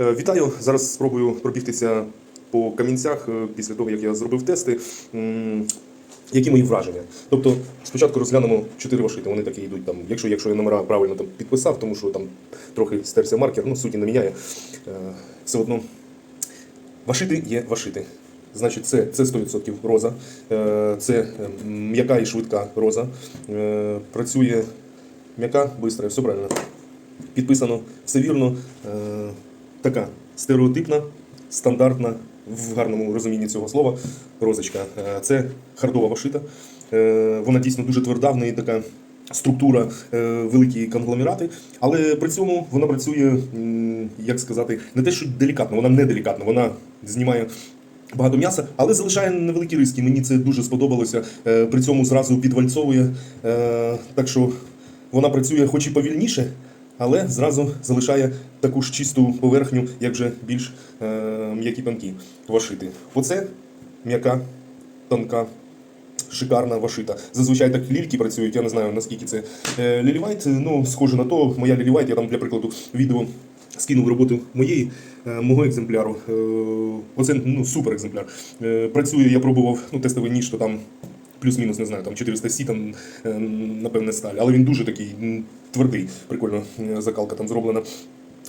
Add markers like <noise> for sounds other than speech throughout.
Е, Вітаю! Зараз спробую пробігтися по камінцях е, після того, як я зробив тести. Які мої враження? Тобто, спочатку розглянемо чотири вашити. Вони такі йдуть там. Якщо, якщо я номера правильно там підписав, тому що там трохи стерся маркер, ну суті не міняє. Е, Все одно вашити є вашити. Значить, це, це 100% роза, це е, м'яка і швидка роза. Працює м'яка, швидка, все правильно підписано все вірно. Така стереотипна, стандартна, в гарному розумінні цього слова, розочка. Е, це хардова вашита. Е, вона дійсно дуже тверда, в неї така структура, е, великі конгломерати, але при цьому вона працює, як сказати, не те, що делікатно, вона не делікатна, вона знімає. Багато м'яса, але залишає невеликі риски. Мені це дуже сподобалося. При цьому зразу підвальцовує. Так що вона працює хоч і повільніше, але зразу залишає таку ж чисту поверхню, як вже більш е, м'які панки вашити. Оце м'яка, тонка. Шикарна вашита. Зазвичай так лільки працюють, я не знаю наскільки це е, лілівайт. Ну, схоже на то, моя лілівайт, я там для прикладу відео скинув роботу моєї, е, мого екземпляру. Е, Оце ну, супер екземпляр. Працює, я пробував ну, тестовий ніж, то там плюс-мінус, не знаю, там 400 сі, там, напевне, сталь. Але він дуже такий твердий, прикольно е, закалка там зроблена.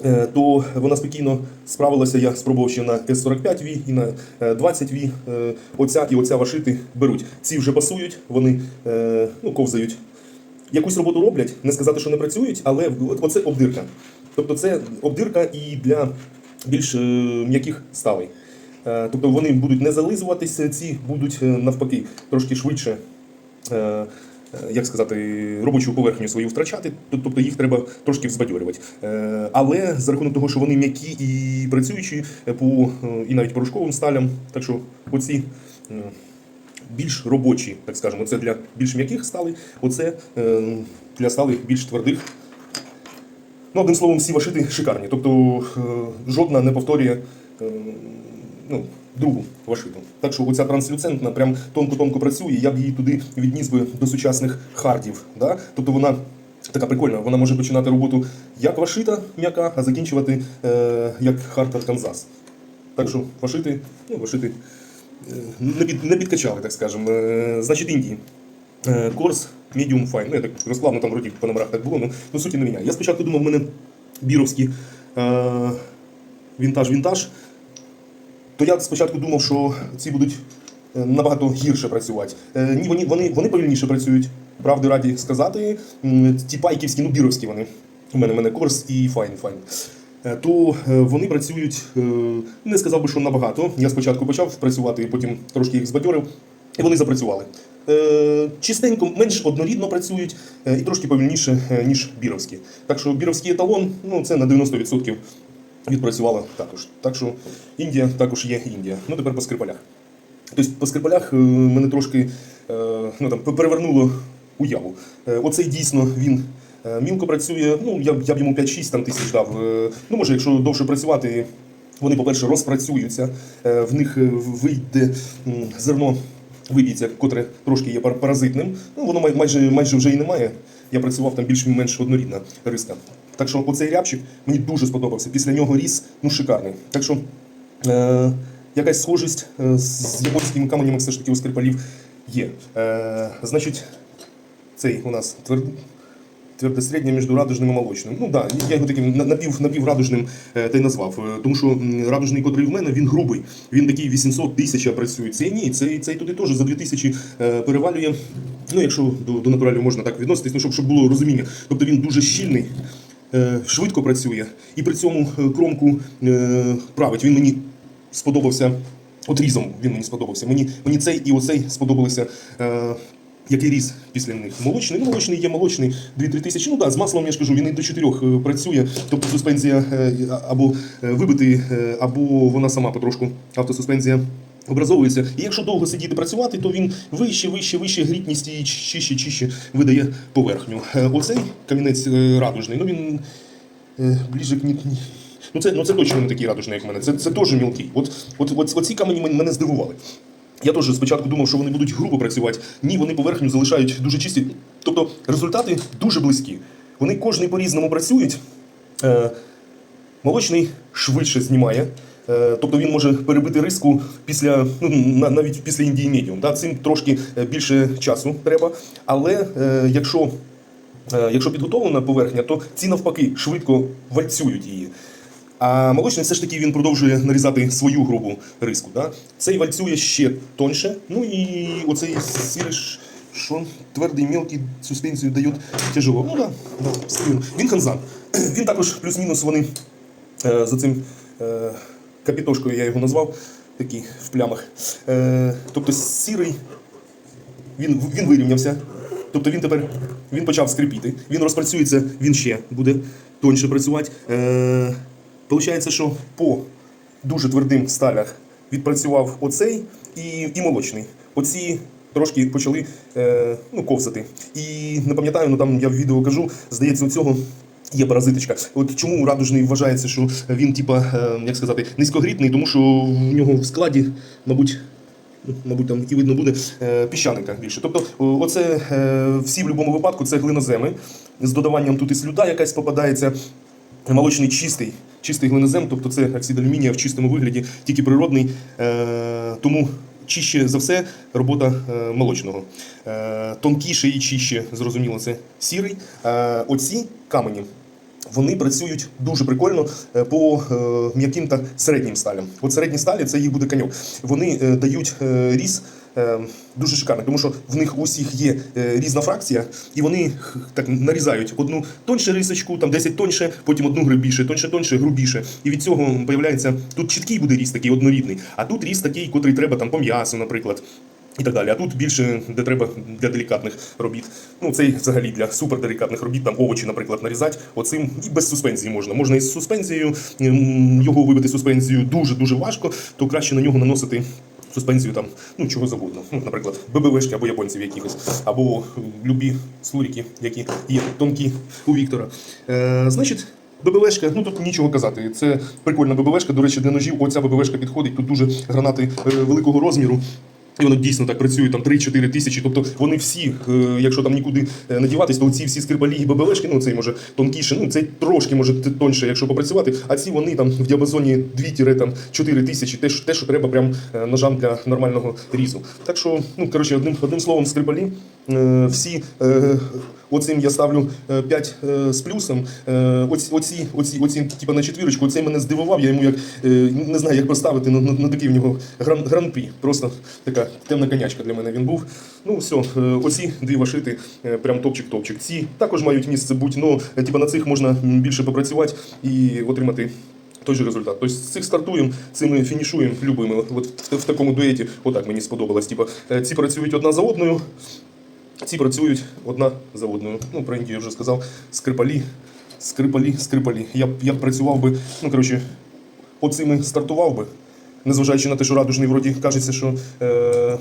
Е, То вона спокійно справилася. Я спробував ще на S45V і на е, 20V. Е, Оця і оця вашити беруть. Ці вже пасують, вони ну, ковзають. Якусь роботу роблять, не сказати, що не працюють, але оце обдирка. Тобто це обдирка і для більш м'яких сталей. Е, Тобто вони будуть не зализуватися, ці будуть навпаки трошки швидше. Е, Як сказати, робочу поверхню свою втрачати, тобто їх треба трошки взбадьорювати. Е, Але за рахунок того, що вони м'які і працюючі е, по і навіть порошковим сталям, так що оці більш робочі, так скажемо, це для більш м'яких сталей, оце для сталей більш твердих. Ну, одним словом, всі вашити шикарні. Тобто жодна не повторює ну, другу вашиту. Так що оця транслюцентна прям тонко-тонко працює, я б її туди відніс би до сучасних хардів. Да? Тобто вона така прикольна, вона може починати роботу як вашита м'яка, а закінчувати е, як хард Канзас. Так що вашити, ну, вашити е, не, під, не підкачали, так скажемо. Е, значить, Індії. Е, Корс Medium Fine. Ну, я так розкладно там вроді по номерах так було, ну суті не міняє. Я спочатку думав, в мене біровські е, вінтаж-вінтаж. То я спочатку думав, що ці будуть е, набагато гірше працювати. Е, ні, вони, вони, вони повільніше працюють. Правди раді сказати. Ті пайківські, ну біровські вони. У мене, у мене Корс і Файн Файн. Е, То вони працюють, не сказав би, що набагато. Я спочатку почав працювати, потім трошки їх збадьорив, і вони запрацювали. Чистенько, менш однорідно працюють і трошки повільніше, ніж біровські. Так що біровський еталон ну, це на 90% відпрацювала також. Так що Індія також є Індія. Ну тепер по скрипалях. Тобто по скрипалях е, мене трошки е, ну, там, перевернуло уяву. Е, Оцей дійсно він мілко працює. Ну, я, б- я б йому 5-6 там, тисяч дав. Ну, може, якщо довше працювати, вони, по-перше, розпрацюються, в них вийде зерно. Виб'ється, котре трошки є пар- паразитним. Ну, воно май- майже, майже вже і немає. Я працював там більш-менш однорідна риска. Так що оцей рябчик мені дуже сподобався. Після нього ріс ну, шикарний. Так що е, якась схожість е, з японськими каменями все ж таки у скрипалів є. Е, значить, цей у нас твер... твердосереднє між радужним і молочним. Ну так, да, я його таким на- напів, напіврадужним е, та й назвав. Е, Тому що радужний, котрий в мене, він грубий. Він такий 800 тисяч працює. Цей ні, цей, цей туди теж за 2000 е, перевалює. Ну, якщо до, до натуралів можна так відноситись, ну, щоб, щоб було розуміння. Тобто він дуже щільний. Е, Швидко працює і при цьому е, кромку е, править. Він мені сподобався отрізом. Він мені сподобався. Мені, мені цей і оцей сподобалися. Який різ після них? Молочний, ну молочний є молочний, 2-3 тисячі. Ну так, з маслом я ж кажу, він і до 4 е, працює. Тобто суспензія або вибити, або вона сама потрошку автосуспензія. Образовується, і якщо довго сидіти працювати, то він вище, вище, вище грітність і чище, чище видає поверхню. Е, Оцей камінець е, радужний, ну він е, ближе к. Ну це, ну це точно не такий радужний, як в мене. Це, це теж мілкий. От, от, от, оці камені мене здивували. Я теж спочатку думав, що вони будуть грубо працювати. Ні, вони поверхню залишають дуже чисті. Тобто результати дуже близькі. Вони кожний по-різному працюють. Молочний швидше знімає. Е, Тобто він може перебити риску після ну, навіть після індії медіум. Да? Цим трошки е, більше часу треба. Але е, якщо, якщо підготовлена поверхня, то ці навпаки швидко вальцюють її. А молочний все ж таки він продовжує нарізати свою грубу риску. Да? Цей вальцює ще тоньше. Ну і оцей сіриш, що твердий, мелкий, суспензію дає тяжело. Ну да, да. Він ханзан. <clears throat> Він також плюс-мінус вони за цим капітошкою я його назвав, такий в плямах. Е, тобто сірий він, він вирівнявся. Тобто він тепер він почав скрипіти, він розпрацюється, він ще буде тоньше працювати. Е, Получається, що по дуже твердим сталях відпрацював оцей і, і молочний. Оці трошки почали е, ну, ковзати. І не пам'ятаю, ну там я в відео кажу, здається, у цього. Є паразитичка. От чому радужний вважається, що він, типа, е, як сказати, низькогрітний, тому що в нього в складі, мабуть, ну, мабуть, там і видно буде е, піщаника більше. Тобто, оце е, всі в будь-якому випадку це глиноземи з додаванням тут і слюда якась попадається. Молочний чистий, чистий глинозем, тобто це оксид алюмінія в чистому вигляді, тільки природний. Тому чище за все робота молочного. Тонкіше і чище, зрозуміло, це сірий. Оці камені. Вони працюють дуже прикольно е, по е, м'яким та середнім сталям. От середні сталі це їх буде каньок. Вони е, дають е, дуже шикарний, тому що в них усіх є е, різна фракція, і вони так нарізають одну тоньше рисочку, там 10 тоньше, потім одну грубіше, тоньше, тоньше, грубіше. І від цього появляється тут чіткий буде різ такий однорідний, а тут різ такий, котрий треба там по м'ясу, наприклад. І так далі. А тут більше де треба для делікатних робіт. Ну, цей взагалі для суперделікатних робіт, там овочі, наприклад, нарізати. Оцим і без суспензії можна. Можна із суспензією, його вибити суспензію дуже-дуже важко, то краще на нього наносити. Суспензію там, ну чого завгодно. Ну, наприклад, ББВшки або японців якихось, або любі слуріки, які є тонкі у Віктора. Е, значить, ББВшка, ну тут нічого казати. Це прикольна ББВшка. До речі, для ножів оця ББВшка підходить. Тут дуже гранати е, великого розміру. І воно дійсно так працює, там 3-4 тисячі. Тобто вони всі, е, якщо там нікуди надіватись, не діватись, то ці всі скрипалі і ББВшки, ну цей може тонкіше, ну цей трошки може тоньше, якщо попрацювати. А ці вони там в діапазоні 2-4 тисячі, те, те, що треба прям е, ножам для нормального різу. Так що, ну коротше, одним, одним словом, скрипалі е, всі. Е, Оцим я ставлю 5 з плюсом. Е, Оці, оці, оці, оці типу, на четвірочку, оцей мене здивував. Я йому як е, не знаю, як поставити. Ну, ну, ну такий в нього гран, гран-прі. Просто така темна конячка для мене він був. Ну все, е, оці дві вашити, е, прям топчик-топчик. Ці також мають місце бути, ну типу, на цих можна більше попрацювати і отримати. Той же результат. Тобто з цих стартуємо, цими фінішуємо любими. От в, в такому дуеті, отак мені сподобалось. Е, ці працюють одна за одною, ці працюють одна за одною. Ну, про Індію я вже сказав. Скрипалі, скрипалі, скрипалі. Я б, я працював би, ну, коротше, оцими стартував би. Незважаючи на те, що радужний вроді кажеться, що е,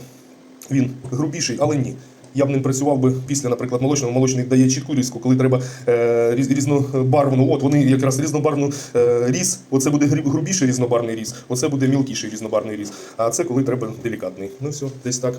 він грубіший, але ні. Я б ним працював би після, наприклад, молочного. Молочний дає чітку різку, коли треба е, різнобарвну. От вони якраз різнобарвну е, різ. Оце буде грубіший різнобарний різ, оце буде мілкіший різнобарний різ. А це коли треба делікатний. Ну все, десь так.